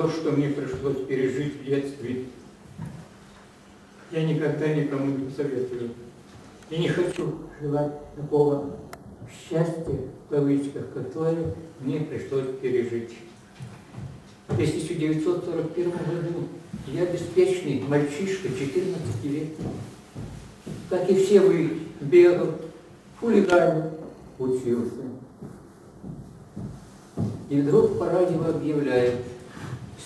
то, что мне пришлось пережить в детстве, я никогда никому не советую. Я не хочу желать такого счастья, в кавычках, которое мне пришлось пережить. В 1941 году я беспечный мальчишка, 14 лет. Как и все вы, бегал, хулиганил, учился. И вдруг по радио объявляют,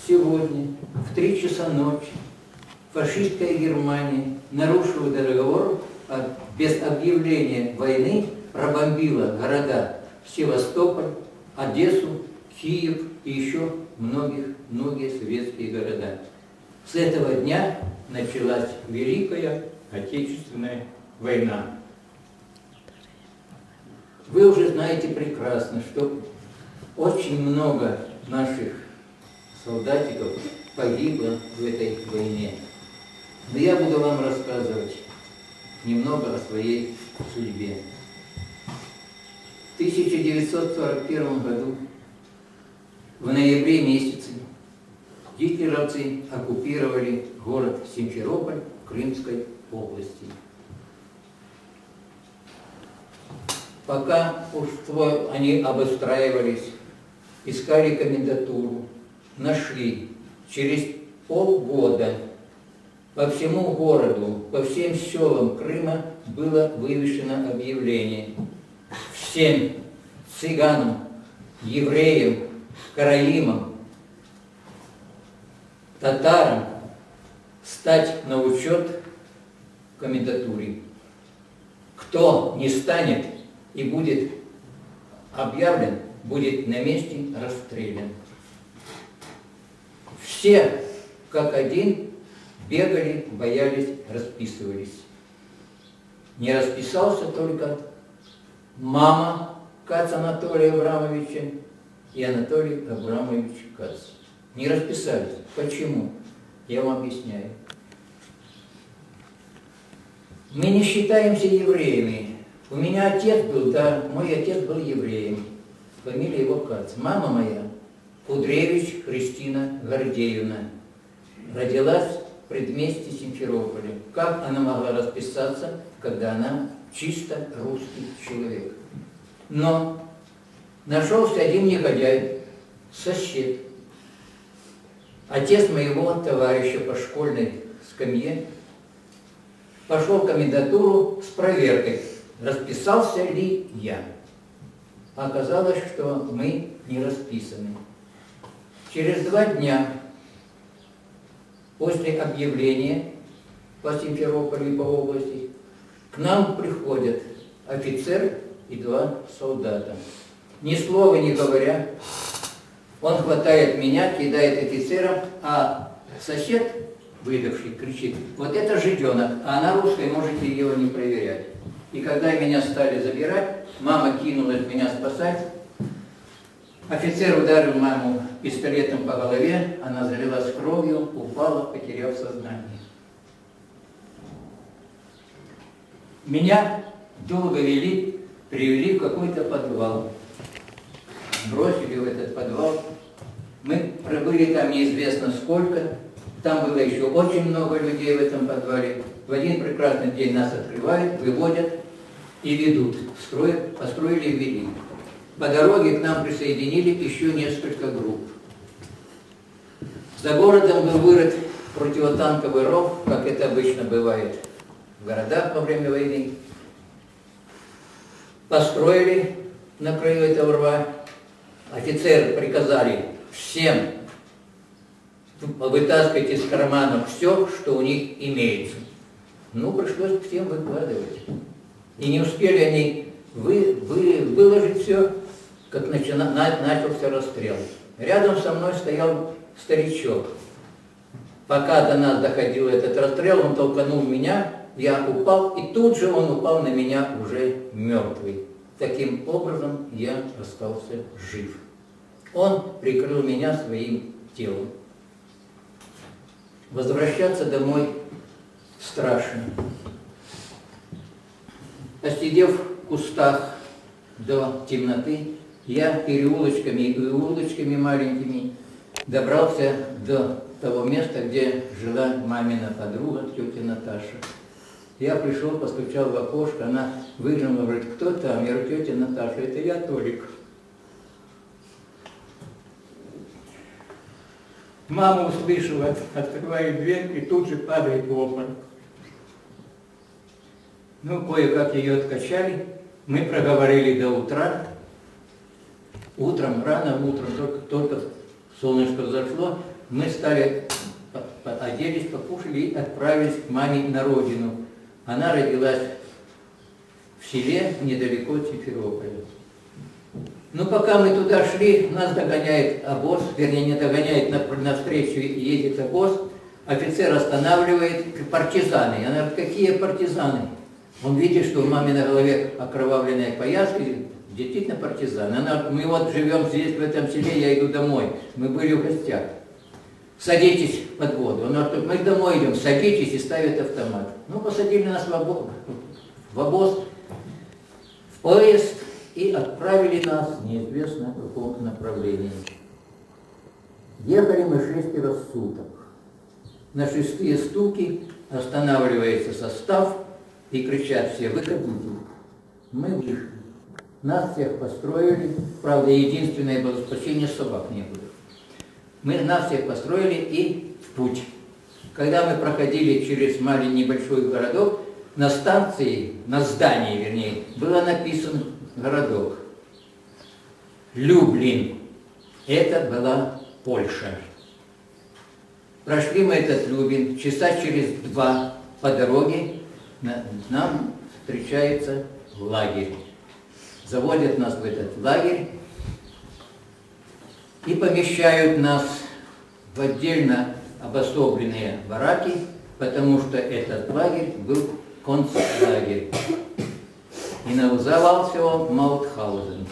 сегодня в три часа ночи фашистская Германия нарушила договор без объявления войны пробомбила города Севастополь, Одессу, Киев и еще многих-многие советские города. С этого дня началась Великая Отечественная война. Вы уже знаете прекрасно, что очень много наших солдатиков погибло в этой войне. Но я буду вам рассказывать немного о своей судьбе. В 1941 году, в ноябре месяце, гитлеровцы оккупировали город Симферополь Крымской области. Пока они обустраивались, искали комендатуру, нашли. Через полгода по всему городу, по всем селам Крыма было вывешено объявление всем цыганам, евреям, караимам, татарам стать на учет в комендатуре. Кто не станет и будет объявлен, будет на месте расстрелян. Все, как один, бегали, боялись, расписывались. Не расписался только мама Кац Анатолия Абрамовича и Анатолий Абрамович Кац. Не расписались. Почему? Я вам объясняю. Мы не считаемся евреями. У меня отец был, да, мой отец был евреем. Фамилия его Кац. Мама моя Кудревич Кристина Гордеевна. Родилась в предместе Симферополя. Как она могла расписаться, когда она чисто русский человек? Но нашелся один негодяй, сосед, отец моего товарища по школьной скамье, пошел в комендатуру с проверкой, расписался ли я. Оказалось, что мы не расписаны. Через два дня после объявления по Симферополю и по области к нам приходят офицер и два солдата. Ни слова не говоря, он хватает меня, кидает офицером, а сосед, выдавший, кричит, вот это жиденок, а она русская, можете его не проверять. И когда меня стали забирать, мама кинулась меня спасать, Офицер ударил маму пистолетом по голове, она залилась кровью, упала, потеряв сознание. Меня долго вели, привели в какой-то подвал. Бросили в этот подвал. Мы пробыли там неизвестно сколько. Там было еще очень много людей в этом подвале. В один прекрасный день нас открывают, выводят и ведут. Строят, построили и ввели. По дороге к нам присоединили еще несколько групп. За городом был вырыт противотанковый ров, как это обычно бывает в городах во время войны. Построили на краю этого рва. Офицеры приказали всем вытаскивать из карманов все, что у них имеется. Ну, пришлось всем выкладывать. И не успели они вы, вы, выложить все, как начался расстрел. Рядом со мной стоял старичок. Пока до нас доходил этот расстрел, он толканул меня, я упал, и тут же он упал на меня уже мертвый. Таким образом я остался жив. Он прикрыл меня своим телом. Возвращаться домой страшно. Посидев в кустах до темноты, я переулочками и улочками маленькими добрался до того места, где жила мамина подруга, тетя Наташа. Я пришел, постучал в окошко, она выглянула, говорит, кто там? Я говорю, тетя Наташа, это я, Толик. Мама услышала, открывает дверь и тут же падает в обморок. Ну, кое-как ее откачали. Мы проговорили до утра. Утром, рано утром, только, только солнышко зашло, мы стали, оделись, покушали и отправились к маме на родину. Она родилась в селе недалеко от Симферополя. Ну, пока мы туда шли, нас догоняет обоз, вернее, не догоняет, навстречу едет обоз, офицер останавливает, партизаны. Она говорит, какие партизаны? Он видит, что у мамы на голове окровавленная пояска, действительно партизан. Она, мы вот живем здесь, в этом селе, я иду домой. Мы были в гостях. Садитесь под воду. Он говорит, мы домой идем, садитесь и ставит автомат. Ну, посадили нас в обоз, в, обоз, в поезд и отправили нас неизвестно в каком направлении. Ехали мы шестеро суток. На шестые стуки останавливается состав и кричат все, выходите. Мы вышли. Нас всех построили. Правда, единственное было спасение, собак не было. Мы нас всех построили и в путь. Когда мы проходили через маленький небольшой городок, на станции, на здании, вернее, было написан городок. Люблин. Это была Польша. Прошли мы этот Люблин, часа через два по дороге нам встречается лагерь заводят нас в этот лагерь и помещают нас в отдельно обособленные бараки, потому что этот лагерь был концлагерь. И назывался он Маутхаузен.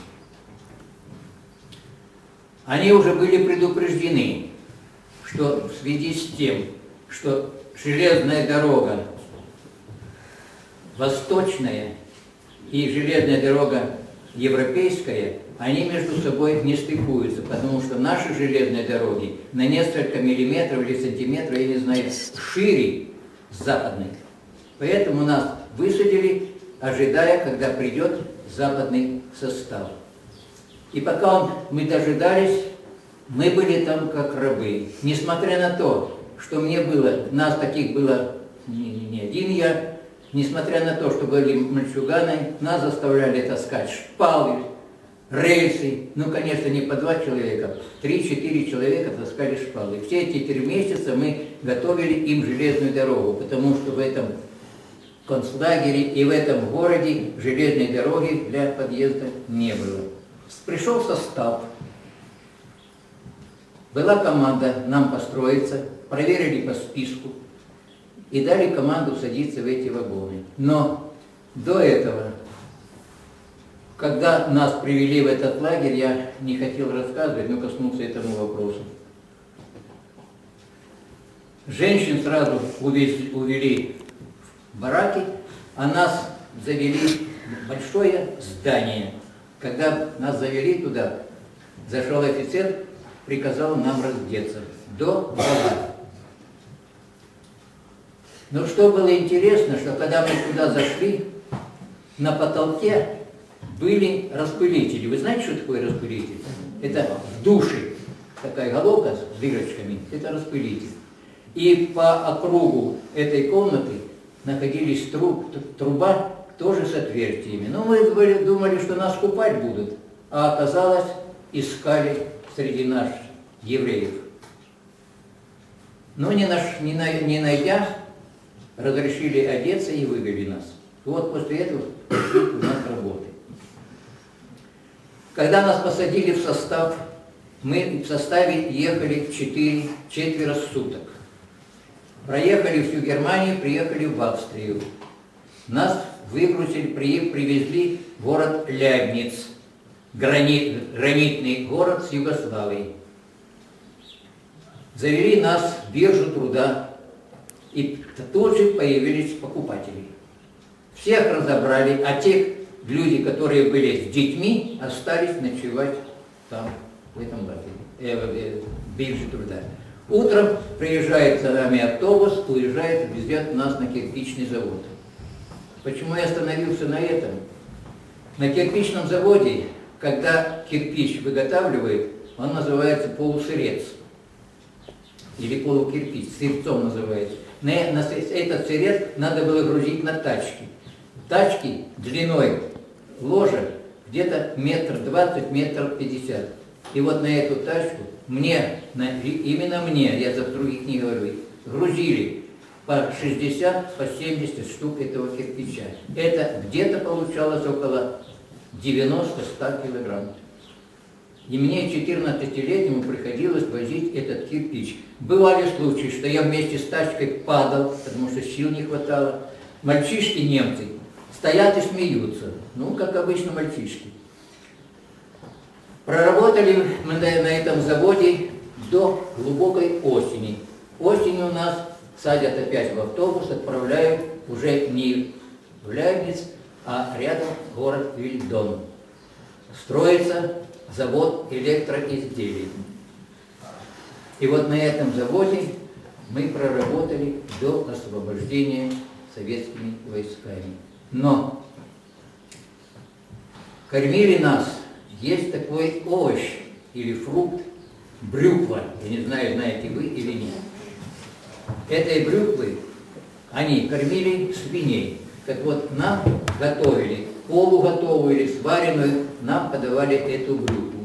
Они уже были предупреждены, что в связи с тем, что железная дорога восточная и железная дорога европейская, они между собой не стыкуются, потому что наши железные дороги на несколько миллиметров или сантиметров, я не знаю, шире западных. Поэтому нас высадили, ожидая, когда придет западный состав. И пока мы дожидались, мы были там как рабы. Несмотря на то, что мне было, нас таких было не, не один я, Несмотря на то, что были мальчуганы, нас заставляли таскать шпалы, рельсы. Ну, конечно, не по два человека, три-четыре человека таскали шпалы. Все эти три месяца мы готовили им железную дорогу, потому что в этом концлагере и в этом городе железной дороги для подъезда не было. Пришел состав, была команда нам построиться, проверили по списку, и дали команду садиться в эти вагоны. Но до этого, когда нас привели в этот лагерь, я не хотел рассказывать, но коснулся этому вопросу. Женщин сразу увезли, увели в бараки, а нас завели в большое здание. Когда нас завели туда, зашел офицер, приказал нам раздеться до гола. Но что было интересно, что когда мы туда зашли, на потолке были распылители. Вы знаете, что такое распылитель? Это в душе такая головка с дырочками, это распылитель. И по округу этой комнаты находились труб, труба тоже с отверстиями. Но мы думали, что нас купать будут, а оказалось, искали среди нас евреев. Но не, наш, не, не найдя, разрешили одеться и вывели нас. Вот после этого у нас работы. Когда нас посадили в состав, мы в составе ехали 4, четверо суток. Проехали всю Германию, приехали в Австрию. Нас выгрузили, привезли в город Лябниц, гранит, гранитный город с Югославией. Завели нас в биржу труда и тут же появились покупатели. Всех разобрали, а те люди, которые были с детьми, остались ночевать там, в этом лагере. э, э, бирже труда. Утром приезжает за нами автобус, уезжает, везет нас на кирпичный завод. Почему я остановился на этом? На кирпичном заводе, когда кирпич выготавливает, он называется полусырец. Или полукирпич, сырцом называется. Этот сырец надо было грузить на тачки. Тачки длиной ложа где-то метр двадцать, метр пятьдесят. И вот на эту тачку мне, именно мне, я за других не говорю, грузили по 60, по 70 штук этого кирпича. Это где-то получалось около 90-100 килограмм. И мне 14-летнему приходилось возить этот кирпич. Бывали случаи, что я вместе с тачкой падал, потому что сил не хватало. Мальчишки немцы стоят и смеются. Ну, как обычно мальчишки. Проработали мы на этом заводе до глубокой осени. Осенью нас садят опять в автобус, отправляют уже не в Ляйбниц, а рядом город Вильдон. Строится завод электроизделий. И вот на этом заводе мы проработали до освобождения советскими войсками. Но кормили нас, есть такой овощ или фрукт, брюква. Я не знаю, знаете вы или нет. Этой брюквы они кормили свиней. Так вот, нам готовили полуготовую или сваренную, нам подавали эту брюкву.